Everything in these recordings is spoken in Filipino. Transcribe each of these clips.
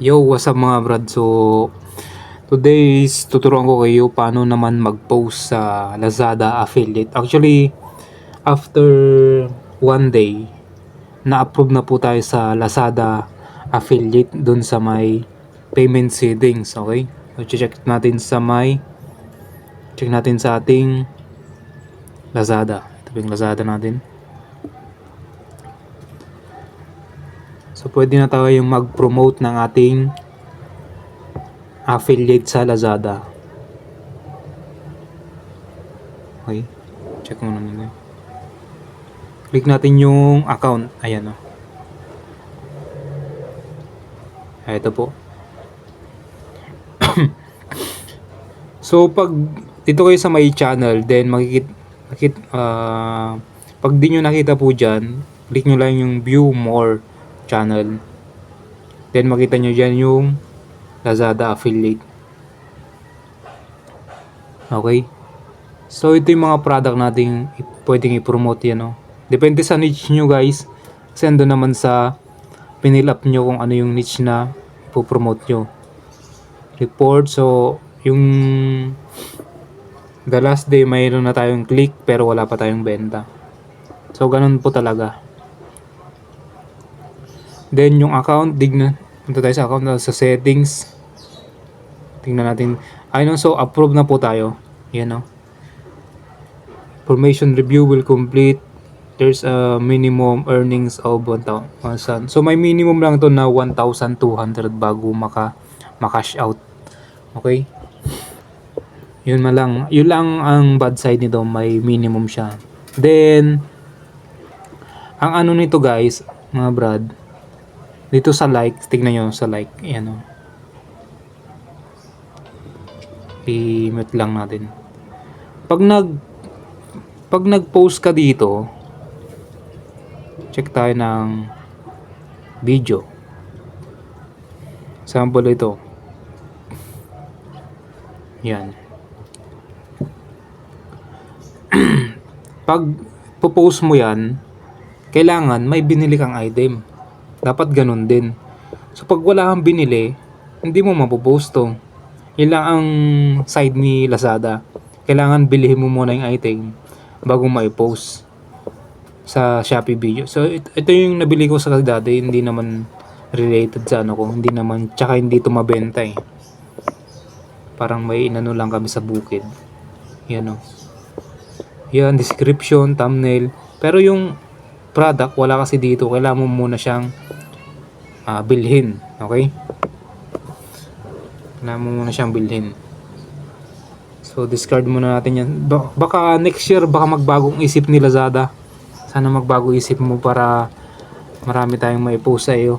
Yo, what's up mga brad? So, today is tuturuan ko kayo paano naman mag-post sa Lazada affiliate. Actually, after one day, na-approve na po tayo sa Lazada affiliate dun sa may payment settings, okay? So, check natin sa may check natin sa ating Lazada. Ito yung Lazada natin. So, pwede na tayo yung mag-promote ng ating affiliate sa Lazada. Okay. Check muna nila. Click natin yung account. Ayan o. Ah, ito po. so, pag dito kayo sa may channel, then makikit, makikit, ah, pag di nyo nakita po dyan, click nyo lang yung view more channel. Then makita nyo dyan yung Lazada affiliate. Okay. So ito yung mga product nating i- pwedeng i-promote yan. No? Depende sa niche nyo guys. Kasi naman sa pinil up nyo kung ano yung niche na ipopromote nyo. Report. So yung the last day mayroon na tayong click pero wala pa tayong benta. So ganun po talaga. Then yung account, dignan. Punta tayo sa account na sa settings. Tingnan natin. Ayun, so approve na po tayo. Yan o. Information review will complete. There's a minimum earnings of 1,000. So may minimum lang to na 1,200 bago maka makash out. Okay? Yun man lang. Yun lang ang bad side nito. May minimum siya. Then, ang ano nito guys, mga brad, dito sa like, tignan nyo sa like, ayan o. I-mute lang natin. Pag nag pag nag-post ka dito, check tayo ng video. Sample ito. Yan. pag post mo yan, kailangan may binili kang item. Dapat ganun din. So pag wala kang binili, hindi mo mapopost to. Yun lang ang side ni Lazada. Kailangan bilhin mo muna yung item bago mai-post sa Shopee video. So it- ito yung nabili ko sa dati, hindi naman related sa ano ko, hindi naman, tsaka hindi ito mabenta eh. Parang may inano lang kami sa bukid. Yan o. Yan, description, thumbnail. Pero yung product, wala kasi dito. Kailangan mo muna siyang ah, bilhin. Okay? Kailangan mo muna siyang bilhin. So, discard muna natin yan. Ba- baka next year, baka magbagong isip ni Lazada. Sana magbago isip mo para marami tayong maipost sa iyo.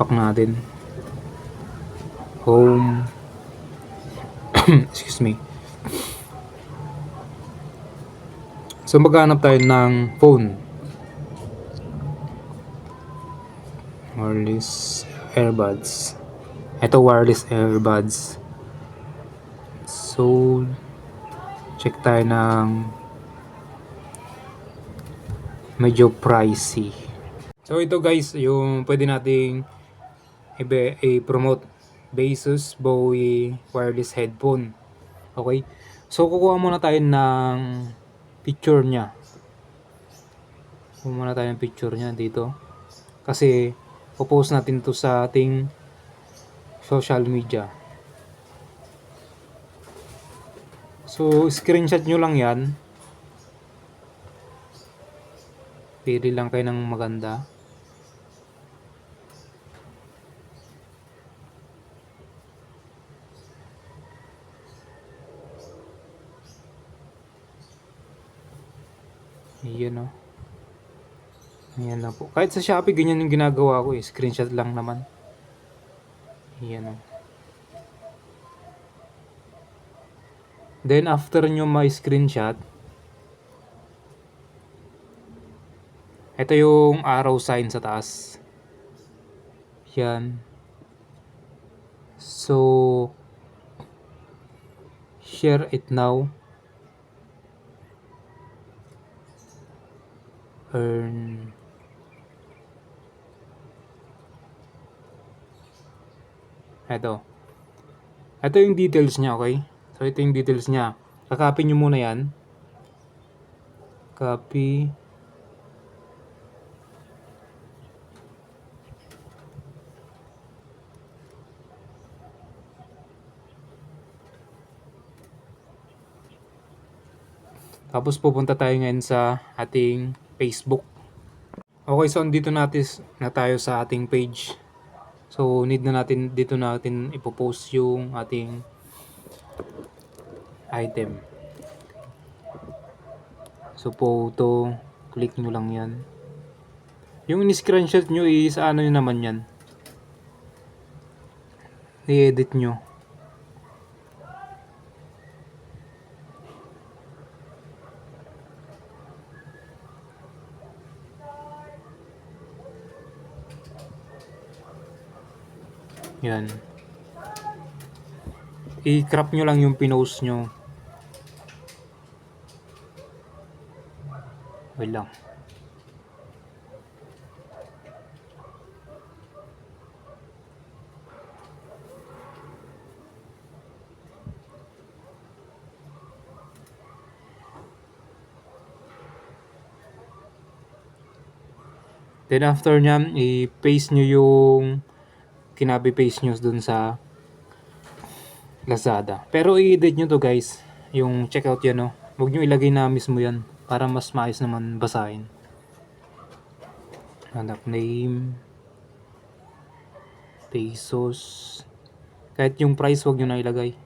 Pack natin. Home. Excuse me. So maghanap tayo ng phone. Wireless earbuds. Ito wireless earbuds. So check tayo ng medyo pricey. So ito guys, yung pwede nating i-promote Basus Bowie wireless headphone. Okay? So kukuha muna tayo ng picture niya. Kuha muna tayo ng picture niya dito. Kasi popost natin to sa ating social media. So screenshot nyo lang yan. Pili lang kayo ng maganda. Ayan o. Ayan na po. Kahit sa Shopee, ganyan yung ginagawa ko eh. Screenshot lang naman. Ayan o. Then after nyo may screenshot, ito yung arrow sign sa taas. Yan. So, share it now. earn Ito. Ito yung details niya, okay? So, ito yung details niya. Kakopy nyo muna yan. Copy. Tapos pupunta tayo ngayon sa ating Facebook. Okay, so dito natin na tayo sa ating page. So need na natin dito natin ipopost yung ating item. So photo, click nyo lang yan. Yung in-screenshot nyo is ano yun naman yan. I-edit nyo. Yan. I-crop nyo lang yung pinost nyo. Wait lang. Then after nyan, i-paste nyo yung kinabi-paste nyo dun sa Lazada. Pero i-edit nyo to guys. Yung checkout yan no. Huwag nyo ilagay na mismo yan. Para mas maayos naman basahin. Hanap name. Pesos. Kahit yung price huwag nyo na ilagay.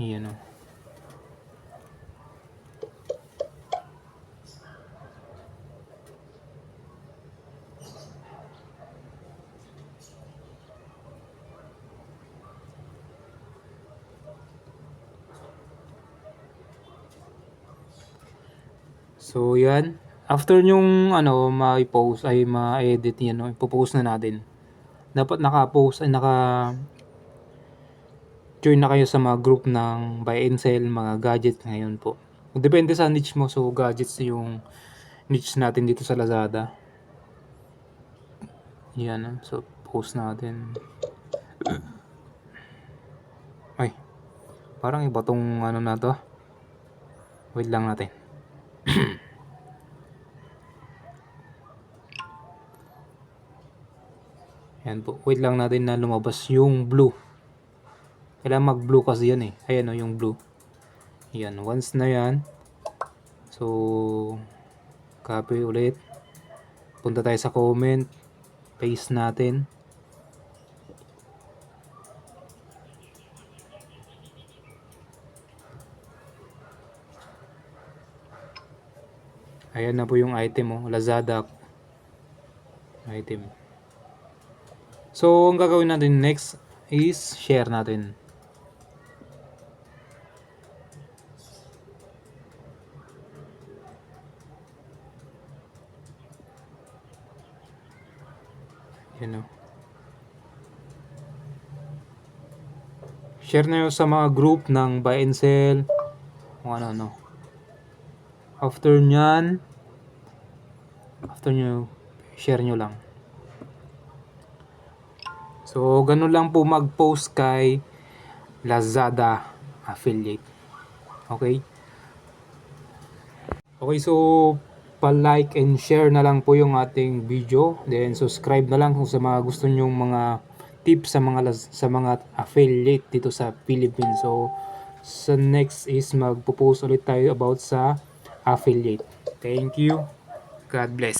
Yan o. So, yan. After nyong ano, ma-post ay ma-edit yan, no? ipopost na natin. Dapat naka-post ay naka join na kayo sa mga group ng buy and sell, mga gadgets ngayon po. Depende sa niche mo. So, gadgets yung niche natin dito sa Lazada. Yan. ah. So, post natin. Ay. Parang iba tong ano na to. Wait lang natin. Yan po. Wait lang natin na lumabas yung blue. Kailangan mag-blue kasi yan eh. Ayan o, yung blue. Yan. Once na yan. So, copy ulit. Punta tayo sa comment. Paste natin. Ayan na po yung item oh. Lazada item. So, ang gagawin natin next is share natin. Yan o. Share na yun sa mga group ng buy and sell. Kung ano ano. After nyan, after nyo, share nyo lang. So, ganun lang po mag-post kay Lazada affiliate. Okay? Okay, so pa-like and share na lang po yung ating video. Then subscribe na lang kung sa mga gusto nyong mga tips sa mga sa mga affiliate dito sa Philippines. So sa next is magpo-post ulit tayo about sa affiliate. Thank you. God bless.